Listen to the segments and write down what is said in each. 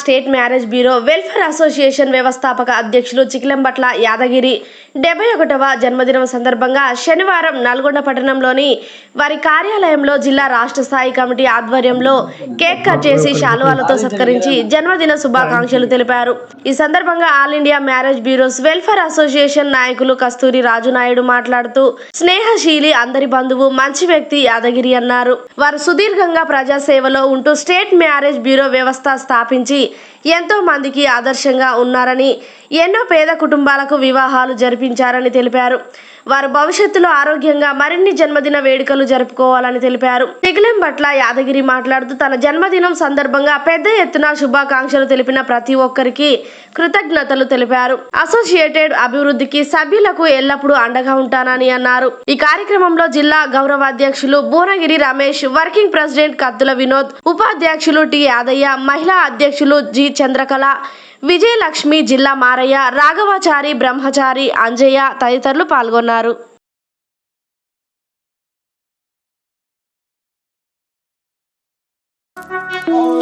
State marriage bureau welfare association వ్యవస్థాపక అధ్యక్షులు చిక్లంబట్ల యాదగిరి. డెబ్బై ఒకటవ జన్మదినం సందర్భంగా శనివారం నల్గొండ పట్టణంలోని వారి కార్యాలయంలో జిల్లా రాష్ట్ర స్థాయి కమిటీ ఆధ్వర్యంలో కేక్ కట్ చేసి శాలువాలతో సత్కరించి జన్మదిన శుభాకాంక్షలు తెలిపారు. ఈ సందర్భంగా all India marriage bureaus welfare association నాయకులు కస్తూరి రాజు నాయుడు మాట్లాడుతూ స్నేహశీలి అందరి బంధువు మంచి వ్యక్తి యాదగిరి అన్నారు. వారు సుదీర్ఘంగా ప్రజాసేవలో ఉంటూ స్టేట్ మ్యారేజ్ బ్యూరో వ్యవస్థ స్థాపించి sobre ఎంతో మందికి ఆదర్శంగా ఉన్నారని ఎన్నో పేద కుటుంబాలకు వివాహాలు జరిపించారని తెలిపారు. వారు భవిష్యత్తులో ఆరోగ్యంగా మరిన్ని జన్మదిన వేడుకలు జరుపుకోవాలని తెలిపారు. తిగిలం పట్ల యాదగిరి మాట్లాడుతూ తన జన్మదినం సందర్భంగా పెద్ద ఎత్తున శుభాకాంక్షలు తెలిపిన ప్రతి ఒక్కరికి కృతజ్ఞతలు తెలిపారు. అసోసియేటెడ్ అభివృద్ధికి సభ్యులకు ఎల్లప్పుడూ అండగా ఉంటానని అన్నారు. ఈ కార్యక్రమంలో జిల్లా గౌరవాధ్యక్షులు భువనగిరి రమేష్ వర్కింగ్ ప్రెసిడెంట్ కత్తుల వినోద్ ఉపాధ్యక్షులు టి యాదయ్య మహిళా అధ్యక్షులు జి చంద్రకళ విజయలక్ష్మి జిల్లా మారయ్య రాఘవాచారి బ్రహ్మచారి అంజయ్య తదితరులు పాల్గొన్నారు. Oh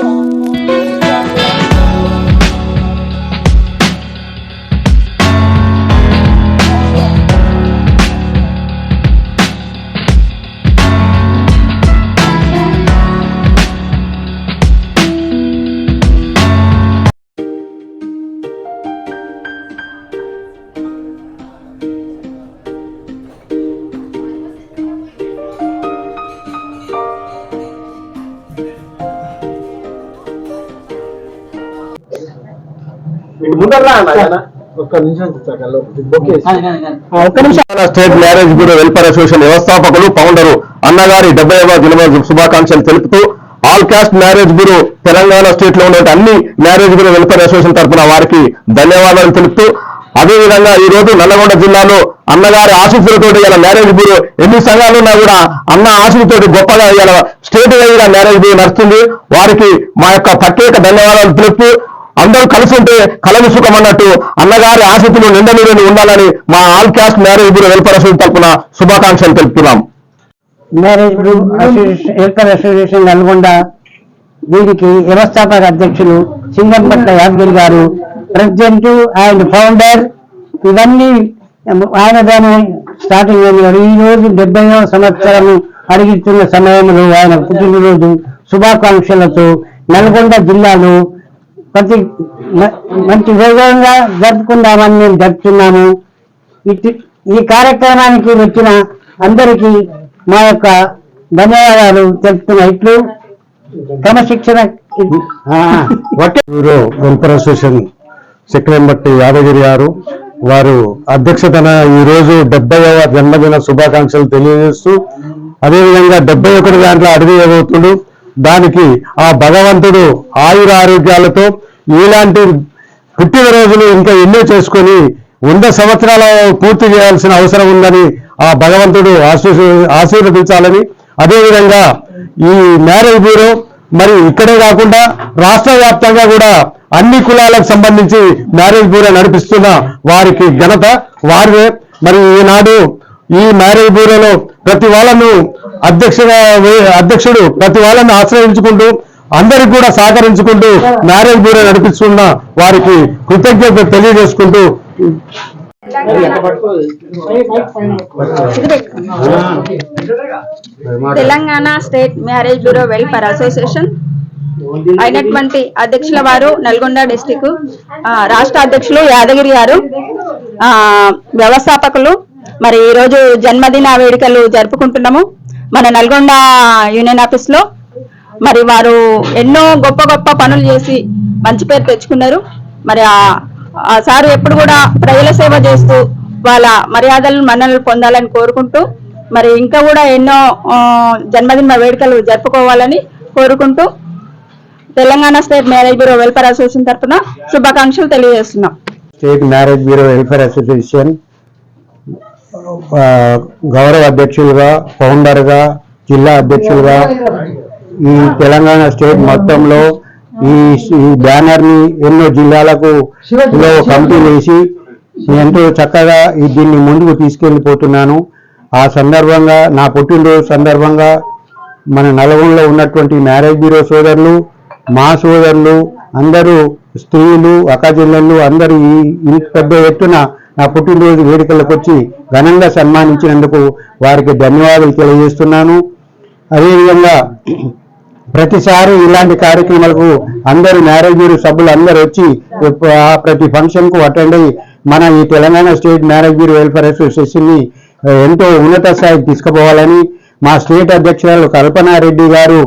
state marriage bureau welfare association వ్యవస్థాపకులు ఫౌండరు అన్నగారి డెబ్బైవ జన్మదిన శుభాకాంక్షలు తెలుపుతూ all caste marriage bureau Telangana స్టేట్లో ఉన్న అన్ని మ్యారేజ్ బ్యూరో వెల్ఫేర్ అసోసియేషన్ తరఫున వారికి ధన్యవాదాలు తెలుపుతూ అదేవిధంగా ఈ రోజు నల్లగొండ జిల్లాలో అన్నగారి ఆశీస్సులతో ఇలా మ్యారేజ్ బ్యూరో ఎన్ని సంఘాలు ఉన్నా కూడా అన్న ఆశీస్సులతో గొప్పగా ఇలా స్టేట్ వైజ్ మ్యారేజ్ బ్యూరో నడుస్తుంది. వారికి మా యొక్క ప్రత్యేక ధన్యవాదాలు తెలుపుతూ అందరూ కలిసి ఉంటే కలవి సుఖం అన్నట్టు అన్నగారి ఆసక్తులు నిండా నీడని ఉండాలని మా all caste marriage bureau welfare association తరఫున శుభాకాంక్షలు తెలుపుతున్నాం. Marriage group association welfare association Nalgonda దీనికి వ్యవస్థాపక అధ్యక్షులు సింగంపట్ల యాదగిరి గారు ప్రెసిడెంట్ అండ్ ఫౌండర్ ఇవన్నీ ఆయన దాని స్టార్టింగ్ అయినాడు ఈ రోజు డెబ్బైవ సంవత్సరం అడిగిస్తున్న సమయంలో ఆయన పుట్టినరోజు శుభాకాంక్షలతో నల్గొండ జిల్లాలో ప్రతి మంచి వైభవంగా జరుపుకుందామని మేము జరుపుతున్నాము. ఈ కార్యక్రమానికి వచ్చిన అందరికీ మా యొక్క ధన్యవాదాలు తెలుపుతున్న ఇట్లు. క్రమశిక్షణ వెల్ఫేర్ అసోసియేషన్ సెక్రటరీ యాదగిరి గారు వారు అధ్యక్షతన ఈ రోజు డెబ్బైవ జన్మదిన శుభాకాంక్షలు తెలియజేస్తూ అదేవిధంగా డెబ్బై ఒకటి దాంట్లో అడుగు ఇవ్వబోతుడు దానికి ఆ భగవంతుడు ఆయుర ఆరోగ్యాలతో ఇలాంటి పుట్టినరోజులు ఇంకా ఎన్నో చేసుకొని వంద సంవత్సరాల పూర్తి చేయాల్సిన అవసరం ఉందని ఆ భగవంతుడు ఆశీర్వదించాలని అదేవిధంగా ఈ మ్యారేజ్ బ్యూరో మరి ఇక్కడే కాకుండా రాష్ట్ర వ్యాప్తంగా కూడా అన్ని కులాలకు సంబంధించి మ్యారేజ్ బ్యూరో నడిపిస్తున్న వారికి ఘనత వారివే మరి ఈనాడు ఈ మ్యారేజ్ బ్యూరోలో ప్రతి వాళ్ళను అధ్యక్ష అధ్యక్షుడు ప్రతి వాళ్ళని ఆశ్రయించుకుంటూ అందరికి కూడా సహకరించుకుంటూ మ్యారేజ్ బ్యూరో నడిపిస్తున్న వారికి కృతజ్ఞత తెలియజేసుకుంటూ. Telangana state marriage bureau welfare association అయినటువంటి అధ్యక్షుల వారు నల్గొండ డిస్టిక్ రాష్ట్ర అధ్యక్షులు యాదగిరి గారు వ్యవస్థాపకులు. మరి ఈరోజు జన్మదిన వేడుకలు జరుపుకుంటున్నాము. మన నల్గొండ యూనియన్ ఆఫీస్లో మరి వారు ఎన్నో గొప్ప గొప్ప పనులు చేసి మంచి పేరు తెచ్చుకున్నారు. మరి ఆ- సారు ఎప్పుడు కూడా ప్రజల సేవ చేస్తూ వాళ్ళ మర్యాదలను మన్ననలు పొందాలని కోరుకుంటూ మరి ఇంకా కూడా ఎన్నో జన్మదిన వేడుకలు జరుపుకోవాలని కోరుకుంటూ Telangana state marriage bureau welfare association తరఫున శుభాకాంక్షలు తెలియజేస్తున్నాం. State marriage bureau welfare association గౌరవ అధ్యక్షులుగా ఫౌండర్గా జిల్లా అధ్యక్షులుగా ఈ తెలంగాణ స్టేట్ మొత్తంలో ఈ ఈ బ్యానర్ని ఎన్నో జిల్లాలకు లో కమిటీ వేసి ఎంతో చక్కగా దీన్ని ముందుకు తీసుకెళ్ళిపోతున్నాను. ఆ సందర్భంగా నా పుట్టినరోజు సందర్భంగా మన నలుగురులో ఉన్నటువంటి మ్యారేజ్ బ్యూరో సోదరులు మా సోదరులు అందరూ స్త్రీలు అక్కచెల్లెళ్ళు అందరూ ఈ పెద్ద ఎత్తున నా పుట్టినరోజు వేడుకలకు వచ్చి ఘనంగా సన్మానించినందుకు వారికి ధన్యవాదాలు తెలియజేస్తున్నాను. అదేవిధంగా ప్రతిసారి ఇలాంటి కార్యక్రమాలకు అందరూ మ్యారేజ్ బ్యూరో సభ్యులు అందరూ వచ్చి ప్రతి ఫంక్షన్కు అటెండ్ అయ్యి మన ఈ Telangana state marriage bureau welfare అసోసియేషన్ని ఎంతో ఉన్నత స్థాయికి తీసుకుపోవాలని మా స్టేట్ అధ్యక్షురాలు కల్పనారెడ్డి గారు